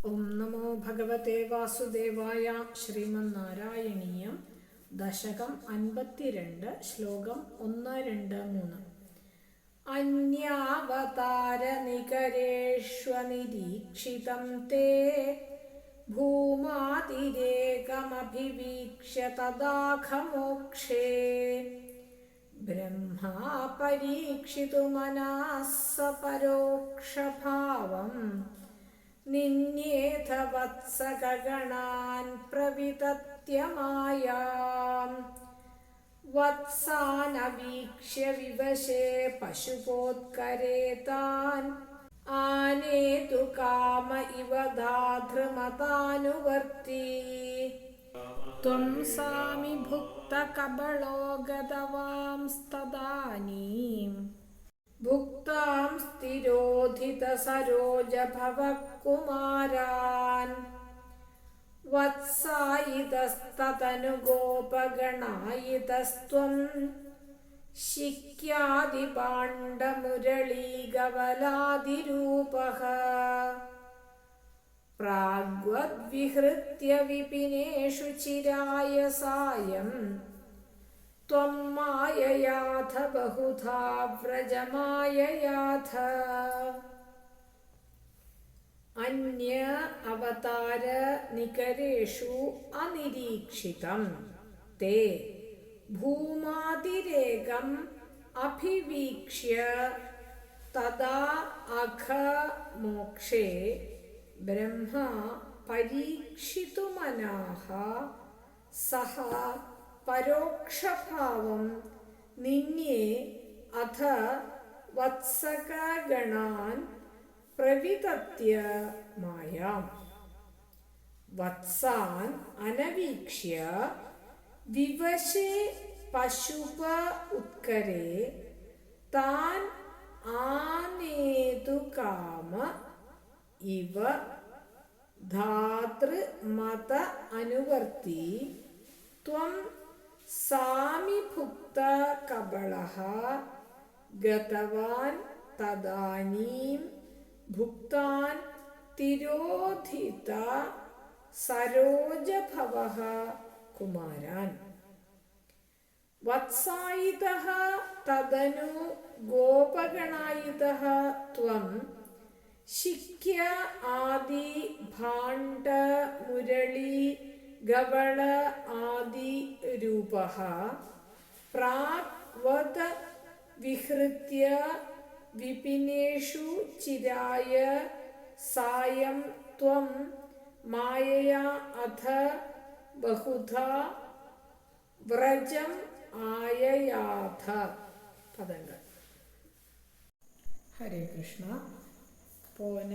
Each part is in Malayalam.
ഓം നമോ ഭഗവതേ വാസുദേവായ ശ്രീമന്നാരായണീയം ദശകം അൻപത്തിരണ്ട് ശ്ലോകം ഒന്ന് രണ്ട് മൂന്ന്. അന്യാവതാരനികരേഷ്വനിരീക്ഷിതം തേ ഭൂമാതിരേകമഭിവീക്ഷ്യ തദാഖമോക്ഷേ ബ്രഹ്മാ പരീക്ഷിതുമനാസ്സപരോക്ഷഭാവം പരോക്ഷഭാവം നിന്യേഥ വത്സഗണാൻ പ്രവിതത്യമായാം വത്സാനവീക്ഷ്യ വിവശേ പശുപോത്കരേ താൻ ആനേതു കാമ ഇവ ധാതൃമതാനുവർത്തി त्वं सामि भुक्तकबलो गतवांस्तदानीं भुक्तां स्थिरोधितसरोजभवः कुमारान् वत्सायितस्ततनुगोपगणायितस्त्वं शिक्यादिपाण्डमुरळीगवलादिरूपः प्राग्वद्विहृत्य विपिनेषु चिराय सायं त्वं माययाथ बहुधा व्रजमाययाथ। अन्य अवतार निकरेषु अनिरीक्षितं ते भूमादिरेकम् अभिवीक्ष्य तदा अख मोक्षे ब्रह्मा परीक्षितुमनाः। सः പരോക്ഷഭാവം നിന്യേ അഥ വത്സകഗണാൻ പ്രവിതത്യ മായാം. വത്സാൻ അനവീക്ഷ്യ വിവശേ പശുപ ഉത്കരേ താൻ ആനേതു കാമ ഇവ ധാതൃമത അനുവർത്തി ത്വം സാമിഭുക്ത കബളഃ ഗതവാൻ തദാനീം ഭുക്താൻ തിരോധിത സരോജഭവഃ കുമാരാൻ. വത്സായിതഃ തദനു ഗോപഗണായിതഃ ത്വം ശിക്യ ആദി ഭാണ്ഡ മുരളി ഗവള ആദി രൂപ വിഹൃത്യ വിപിനേഷു ചിരായ സായം ത്വം മായയാ അധ ബഹുധാ വ്രജം ആയയാഥ പദങ്ങൾ. ഹരേ കൃഷ്ണ. പോന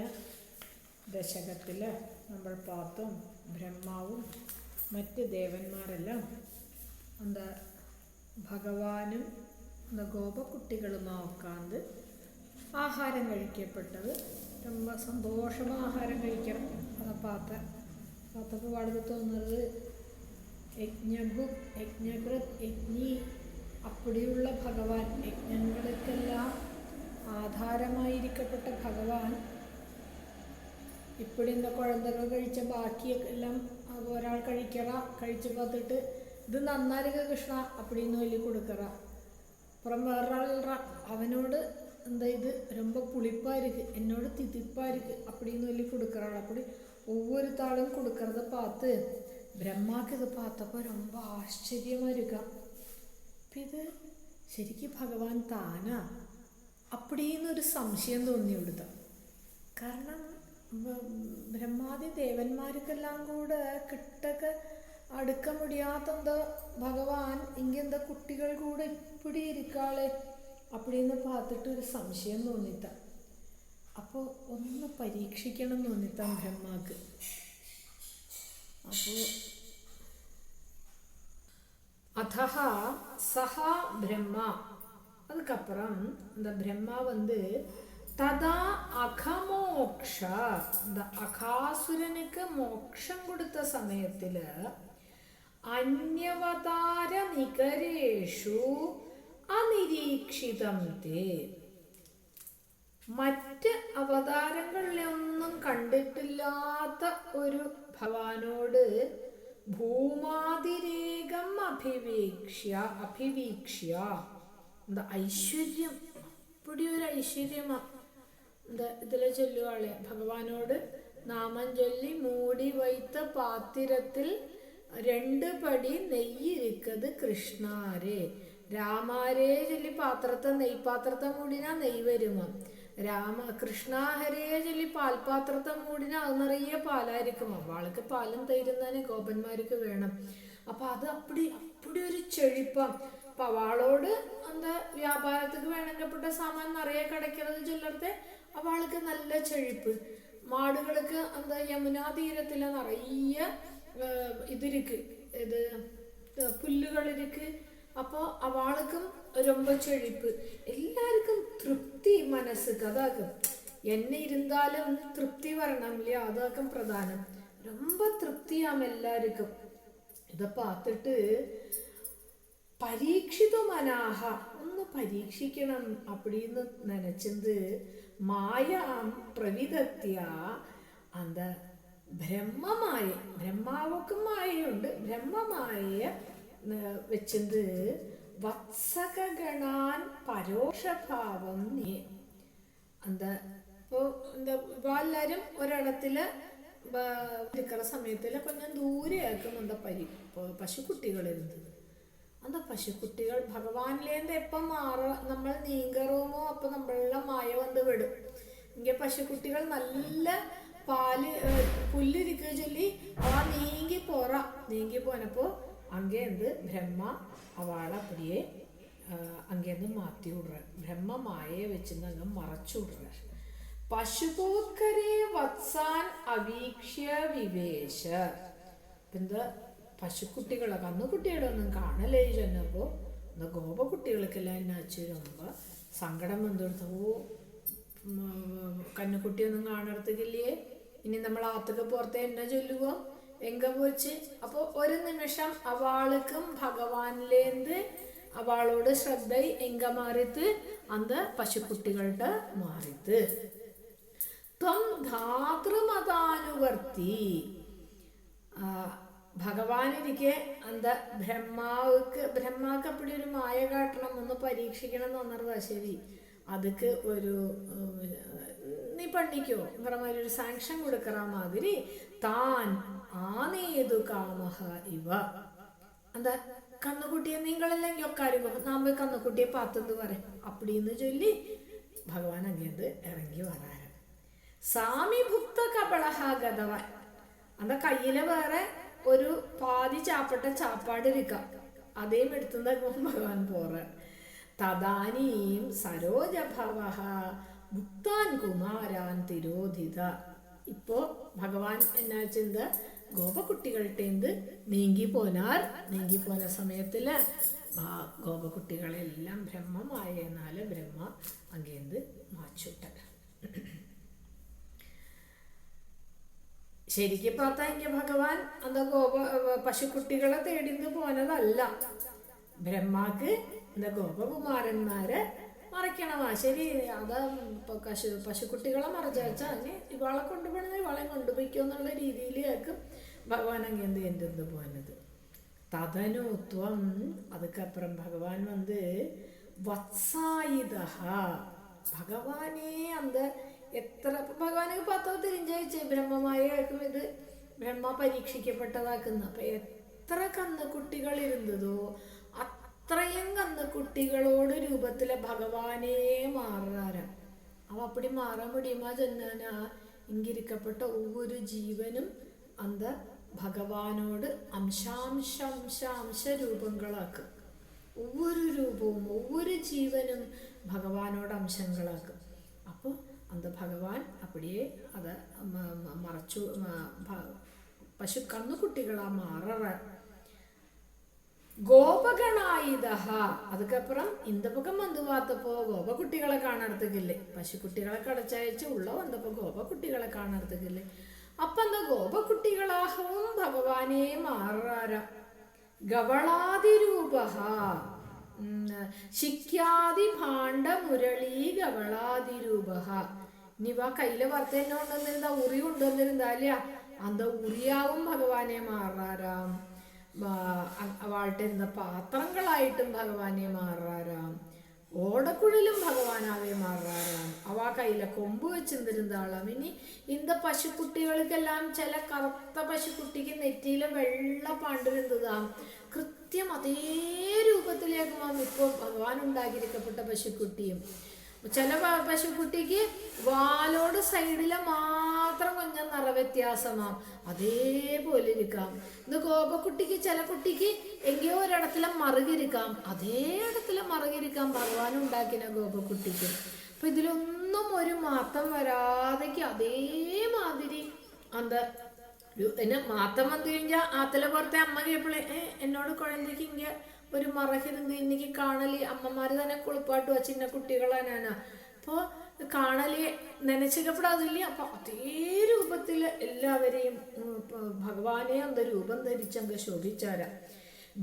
ദശകത്തിൽ നമ്മൾ പാത്തും ബ്രഹ്മാവും മറ്റ് ദേവന്മാരെല്ലാം എന്താ ഭഗവാനും ഗോപകുട്ടികളുമാക്കാന്ത് ആഹാരം കഴിക്കപ്പെട്ടത്. ரொம்ப സന്തോഷം ആഹാരം കഴിക്കണം. അത് பார்த்தேன் பார்த்தപ്പോൾ വളരെ തോന്നുന്നത് യജ്ഞഭു യജ്ഞകൃത് യജ്ഞി അപ്പടിയുള്ള ഭഗവാൻ. യജ്ഞങ്ങൾക്കെല്ലാം ആധാരമായിരിക്കപ്പെട്ട ഭഗവാൻ. ഇപ്പടി இந்த കുഴന്തകൾ കഴിച്ച ബാക്കിയൊക്കെ എല്ലാം ഒരാൾ കഴിക്കറ കഴിച്ച് பார்த்துட்டு ഇത് നന്നായിരിക്ക കൃഷ്ണ அப்படின்னு சொல்லி கொடுக்கற அப்புறம் வேறொராள் அவனோடு இந்த இது ரொம்ப புளிப்பா இருக்கு என்னோட தித்திப்பா இருக்கு அப்படின்னு சொல்லி கொடுக்கறாள் அப்படி ஒவ்வொரு தாளும் கொடுக்கறத பார்த்து பிரம்மாக்கு இது பார்த்தப்போ ரொம்ப ஆச்சரியமா இருக்கா അപ്പം ഇത് ശരിക്കും ഭഗവാൻ താനാ അപ്പടിന്നൊരു സംശയം തോന്നി ഇവിടുത്തെ കാരണം ബ്രഹ്മാദി ദേവന്മാർക്കെല്ലാം കൂടെ കിട്ടൊക്കെ അടുക്ക മുടിയാത്തെന്താ ഭഗവാൻ ഇങ്ങെന്താ കുട്ടികൾ കൂടെ ഇപ്പിടി ഇരിക്കാളെ അപ്പടിന്ന് പാത്തിട്ട് ഒരു സംശയം തോന്നിത്ത അപ്പോൾ ഒന്ന് പരീക്ഷിക്കണം തോന്നിത്താൻ ബ്രഹ്മാക്ക് അപ്പോൾ அதஹ சஹா பிரம்மா அதுக்கப்புறம் இந்த பிரம்மா வந்து തഥാ അഖമോക്ഷ. അഖാസുരനുക്ക് മോക്ഷം കൊടുത്ത സമയത്തിൽ അന്യവതാര നികരേഷു അനിരീക്ഷിതം തേ. മറ്റ് അവതാരങ്ങളിലൊന്നും കണ്ടിട്ടില്ലാത്ത ഒരു ഭവാനോട് ഭൂമാതിരേകം അഭിവീക്ഷ്യ അഭിവീക്ഷ്യ. എന്താ ഐശ്വര്യം. അപ്പടി ഒരു ഐശ്വര്യമാണ് ഇതിൽ ചൊല്ലുവാളെ ഭഗവാനോട് നാമം ചൊല്ലി മൂടി വൈത്ത പാത്തിരത്തിൽ രണ്ട് പടി നെയ്യിരിക്കത് കൃഷ്ണാരേ. രാമാരേ ചൊല്ലി പാത്രത്തെ നെയ്പാത്രത്തെ മൂടിനാ നെയ് വരുമോ. രാമ കൃഷ്ണാഹരേ ചൊല്ലി പാൽപാത്രത്തെ മൂടിനാ അത് നിറയെ പാലായിരിക്കുമോ വാൾക്ക് പാലും തരുന്നതിന് ഗോപന്മാർക്ക് വേണം. അപ്പൊ അത് അപ്പടി അപ്പടി ഒരു ചെഴിപ്പം. അപ്പൊ അവളോട് എന്താ വ്യാപാരത്തിക്ക് വേണമെങ്കിൽ സാമാൻ നിറയെ കിടക്കുന്നത് ചിലർത്തെ ചൊല്ലത്തെ അവൾക്ക് നല്ല ചെഴിപ്പ് മാടുകൾക്ക് എന്താ യമുനാ തീരത്തില് നിറയെ ഏഹ്, ഇതിരിക്ക് ഇത് പുല്ലുകൾ ഇരിക്ക് അപ്പോൾ അവൾക്കും ரொம்ப ചെഴിപ്പ് എല്ലാവർക്കും തൃപ്തി മനസ്സുക്ക് അതാക്കും എന്നെ ഇരുന്നാലും തൃപ്തി വരണം ഇല്ല അതാക്കും പ്രധാനം ரொம்ப തൃപ്തിയാം എല്ലാവർക്കും ഇത് പാത്തിട്ട് പരീക്ഷിതു മനാഹ ഒന്ന് പരീക്ഷിക്കണം അപ്പടിന്ന് നനച്ചത് മായ പ്രവിധത്യ അത് ബ്രഹ്മമായ ബ്രഹ്മാവുക്കും മായയുണ്ട്. ബ്രഹ്മമായ വെച്ചത് വത്സകഗണാൻ പരോക്ഷഭാവം നീ அந்த இப்போ இந்த இப்போ എല്ലാവരും ഒരിടത്തിൽ இருக்கிற സമയத்தில் கொஞ்சம் ദൂരെയാക്കും அந்த പരി പശുക്കുട്ടികൾ ഇരുന്നത്. അന്ന പശുക്കുട്ടികൾ ഭഗവാനിലേന്ത് എപ്പം മാറ നമ്മൾ നീങ്കറുമോ? അപ്പൊ നമ്മളുടെ മായ വന്ന് വിടും. ഇങ്ങനെ പശുക്കുട്ടികൾ നല്ല പാൽ പുല്ലിരിക്കുക ചൊല്ലി ആ നീങ്ങി പോറ. നീങ്കി പോനപ്പോൾ അങ്ങേന്ത് ബ്രഹ്മ അവളെ അപ്പടിയെ അങ്ങേന്ന് മാറ്റി വിടുക. ബ്രഹ്മ മായയെ വെച്ചിന്ന് അങ്ങ് മറച്ചു വിടുക. പശുപോത്കരെ വത്സാൻ അവീക്ഷ്യ വിവേശ. എന്താ പശുക്കുട്ടികളെ കന്നുകുട്ടികളെ ഒന്നും കാണലേ ചെന്നപ്പോൾ ഇന്ന് ഗോപക്കുട്ടികൾക്കെല്ലാം എന്നെ അച്ഛരുമ്പ് സങ്കടം വന്നിടത്ത് ഓ കന്നുകുട്ടിയൊന്നും കാണടത്തില്ലേ ഇനി നമ്മൾ ആത്തക്ക് പുറത്തെ എന്നെ ചൊല്ലുവോ? എങ്ക പോച്ച്? അപ്പോൾ ഒരു നിമിഷം അവൾക്കും ഭഗവാനിലേന്ത് അവളോട് ശ്രദ്ധ എങ്ക മാറിത്ത് അന്ത് പശുക്കുട്ടികളുടെ മാറിത്ത് ത്വം ധാതൃമതാനുവർത്തി ഭഗവാനിരിക്കെ എന്താ ബ്രഹ്മാവുക്ക് ബ്രഹ്മാക്ക് അപ്പടി ഒരു മായ കാട്ടണം ഒന്ന് പരീക്ഷിക്കണം എന്ന് വന്നതാ ശരി അതുക്ക് ഒരു ഉം, നീ പണിക്കോ ഇങ്ങനെ ഒരു സാങ്ഷൻ കൊടുക്കറ മാതിരി താൻ ആനേതു കാമഹ ഇവ എന്താ കന്നുകുട്ടിയെ നിങ്ങളെല്ലാം ഒക്കാരും നാം പോയി കന്നുകുട്ടിയെ പാത്തെന്ന് പറയും അപ്പടിന്ന് ചൊല്ലി ഭഗവാൻ അങ്ങേത് ഇറങ്ങി വരാറ് സാമിഭുക്ത കപളഹ ഗതവൻ அந்த കയ്യില് വേറെ ഒരു പാതി ചാപ്പട്ട ചാപ്പാട് ഇരിക്കാം അതേം എടുത്തുന്ന ഭഗവാൻ പോറ്. തദാനീം സരോജഭവ ഭുക്താൻ കുമാരാൻ തിരോധിത. ഇപ്പോ ഭഗവാൻ എന്നാ ചിന്ത ഗോപകുട്ടികളുടെ നീങ്ങി പോനാർ നീങ്ങി പോന സമയത്തിൽ ആ ഗോപകുട്ടികളെല്ലാം ബ്രഹ്മമായെന്നാൽ ബ്രഹ്മ അങ്ങേന്ത് മാച്ചുട്ട ശരിക്കും പറഞ്ഞെങ്കിൽ ഭഗവാൻ അന്ന് ഗോപ പശുക്കുട്ടികളെ തേടിന്ന് പോനതല്ല ബ്രഹ്മാക്ക് എന്താ ഗോപകുമാരന്മാരെ മറയ്ക്കണം. ശരി. അത് പശു പശുക്കുട്ടികളെ മറച്ചു വെച്ചാൽ അങ്ങനെ ഇവളെ കൊണ്ടുപോയിക്കോ എന്നുള്ള രീതിയിലേക്കും ഭഗവാൻ അങ്ങനെ എന്ത് എന്തെന്ന് പോനത് തതനുത്വം അതുക്കപ്പുറം ഭഗവാൻ വന്ന് വത്സായുധ ഭഗവാനേ അന്ത എത്ര ഭഗവാന് പത്തോ തിരിഞ്ചയച്ച് ബ്രഹ്മമായി ആക്കും ഇത് ബ്രഹ്മ പരീക്ഷിക്കപ്പെട്ടതാക്കുന്ന. അപ്പൊ എത്ര കന്നുകുട്ടികൾ ഇരുന്നതോ അത്രയും കന്നുകുട്ടികളോട് രൂപത്തിലെ ഭഗവാനേ മാറാറാം. അവ അപ്പടി മാറാൻ മുടിയുമാ ചെന്നാനാ ഇങ്കിരിക്കപ്പെട്ട ഒരു ജീവനും അന്ത ഭഗവാനോട് അംശാംശാംശാംശ രൂപങ്ങളാക്കും. ഒവ്വൊരു രൂപവും ഒവ്വൊരു ജീവനും ഭഗവാനോട് അംശങ്ങളാക്കും. அந்த ഭഗവാൻ அப்படியே அதை ம- ம- மறைச்சு ம- ഭ- പശു കന്നുകുട്ടികളാ മാററ ഗോപഗണായുധ അതുക്കപ്പുറം இந்த பக்கம் வந்து பார்த்தப்போ கோபக்குட்டிகளை காணறதுக்கில்லை பசுக்குட்டிகளை கடைச்சயச்சு உள்ள வந்தப்போ கோபக்குட்டிகளை காணறதுக்கில்லை அப்ப அந்த கோபக்குட்டிகளாகவும் பகவானே மாறுறாரா ഗവളാതിരൂപ ശിഖ്യാതി ഭാണ്ഡ മുരളീകവളാതിരൂപ ഇനിവ കയ്യിലെ വർത്തേന്നെ കൊണ്ടുവന്നിരുന്ന ഉറി കൊണ്ടുവന്നിരുന്ന അന്ത ഉറിയാവും ഭഗവാനെ മാറാറാം. വാൾട്ടിരുന്ന പാത്രങ്ങളായിട്ടും ഭഗവാനെ മാറാറാം. ഓടക്കുഴലും ഭഗവാനാവേ മാറാറാണ്. അവ കയ്യിലെ കൊമ്പ് വെച്ചിരുന്നാളാം ഇനി ഇന്ത പശുക്കുട്ടികൾക്കെല്ലാം ചില കറുത്ത പശുക്കുട്ടിക്ക് നെറ്റിയിലെ വെള്ള പാണ്ടിരുന്നതാം കൃത്യം അതേ രൂപത്തിലേക്കുമാം ഇപ്പോൾ ഭഗവാൻ ഉണ്ടാക്കിയിരിക്കപ്പെട്ട പശുക്കുട്ടിയും ചില പശുക്കുട്ടിക്ക് വാലോട് സൈഡിലെ മാത്രം കൊഞ്ഞ നിറ വ്യത്യാസമാം അതേപോലെ ഇരിക്കാം. ഇത് കോപക്കുട്ടിക്ക് ചില കുട്ടിക്ക് എങ്കയോ ഒരിടത്തിലെ മറുകിരിക്കാം അതേ ഇടത്തിലെ മറുകിരിക്കാം ഭഗവാൻ ഉണ്ടാക്കിന ഗോപക്കുട്ടിക്ക്. അപ്പൊ ഇതിലൊന്നും ഒരു മാറ്റം വരാതെക്ക് അതേമാതിരി അന്ത എന്നെ മാറ്റം വന്നു കഴിഞ്ഞാൽ ആത്തല പുറത്തെ അമ്മ കേൾപ്പിളെ എന്നോട് കുഴന്തയ്ക്ക് ഇങ്ങനെ ഒരു മറഹിരുന്ന് ഇന്നിക്ക് കാണൽ അമ്മമാര് തന്നെ കുളിപ്പാട്ടുക ചിന്ന കുട്ടികളാനാണ്. അപ്പോൾ കാണൽ നനച്ചിക്കപ്പെടാതില്ല അപ്പൊ അതേ രൂപത്തിൽ എല്ലാവരെയും ഭഗവാനെ അന്ത രൂപം ധരിച്ചങ്ങ് ശോഭിച്ചാര.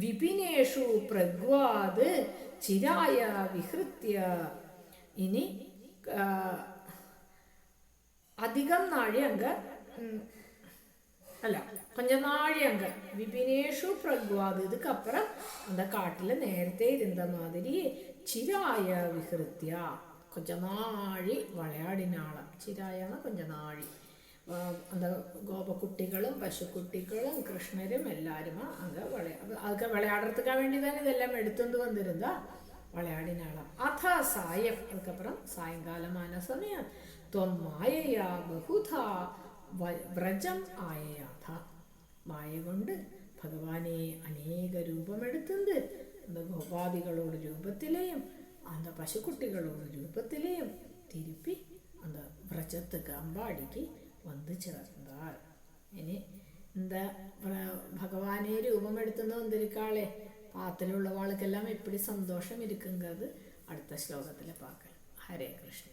വിപിനേഷു പ്രഗ്വാദ് ചിരായ വിഹൃത്യ. ഇനി അധികം നാഴി അങ്ക ഉം, അല്ല പഞ്ചനാഴിയങ്ക. വിപിനേഷു പ്രഗ്വാദിതക്കപ്പുറം എന്താ കാട്ടിൽ നേരത്തെ ഇരുന്ന മാതിരി ചിരായ വിഹൃത്യ കൊഞ്ചനാഴി വളയാടിനാളം. ചിരായാണ് കൊഞ്ചനാഴി. എന്താ ഗോപക്കുട്ടികളും പശുക്കുട്ടികളും കൃഷ്ണരും എല്ലാവരും അങ്ങ് വിളയ അതൊക്കെ വിളയാടത്തുക്കാൻ വേണ്ടി തന്നെ ഇതെല്ലാം എടുത്തുകൊണ്ട് വന്നിരുന്ന വളയാടിനാളം. അഥ സായം. അതുക്കപ്പുറം സായങ്കാലമാന സമയം. ത്വം മായയാ ബഹുധാ. വ്രജം ആയ യാഥ മായ കൊണ്ട് ഭഗവാനെ അനേക രൂപമെടുത്തത് അന്ന് ഗോപാദികളോട് രൂപത്തിലെയും അന്ന് പശുക്കുട്ടികളോട് രൂപത്തിലെയും തിരുപ്പി അന്ന് വ്രജത്ത് കമ്പാടിക്ക് വന്നു ചേർന്നാൽ ഇനി എന്താ ഭഗവാനെ രൂപമെടുത്തുന്ന വന്നിരിക്കാളെ പാത്തിലുള്ളവാൾക്കെല്ലാം എപ്പോഴും സന്തോഷം ഇരിക്കുന്നത് അടുത്ത ശ്ലോകത്തിലെ പാക്കൽ. ഹരേ കൃഷ്ണ.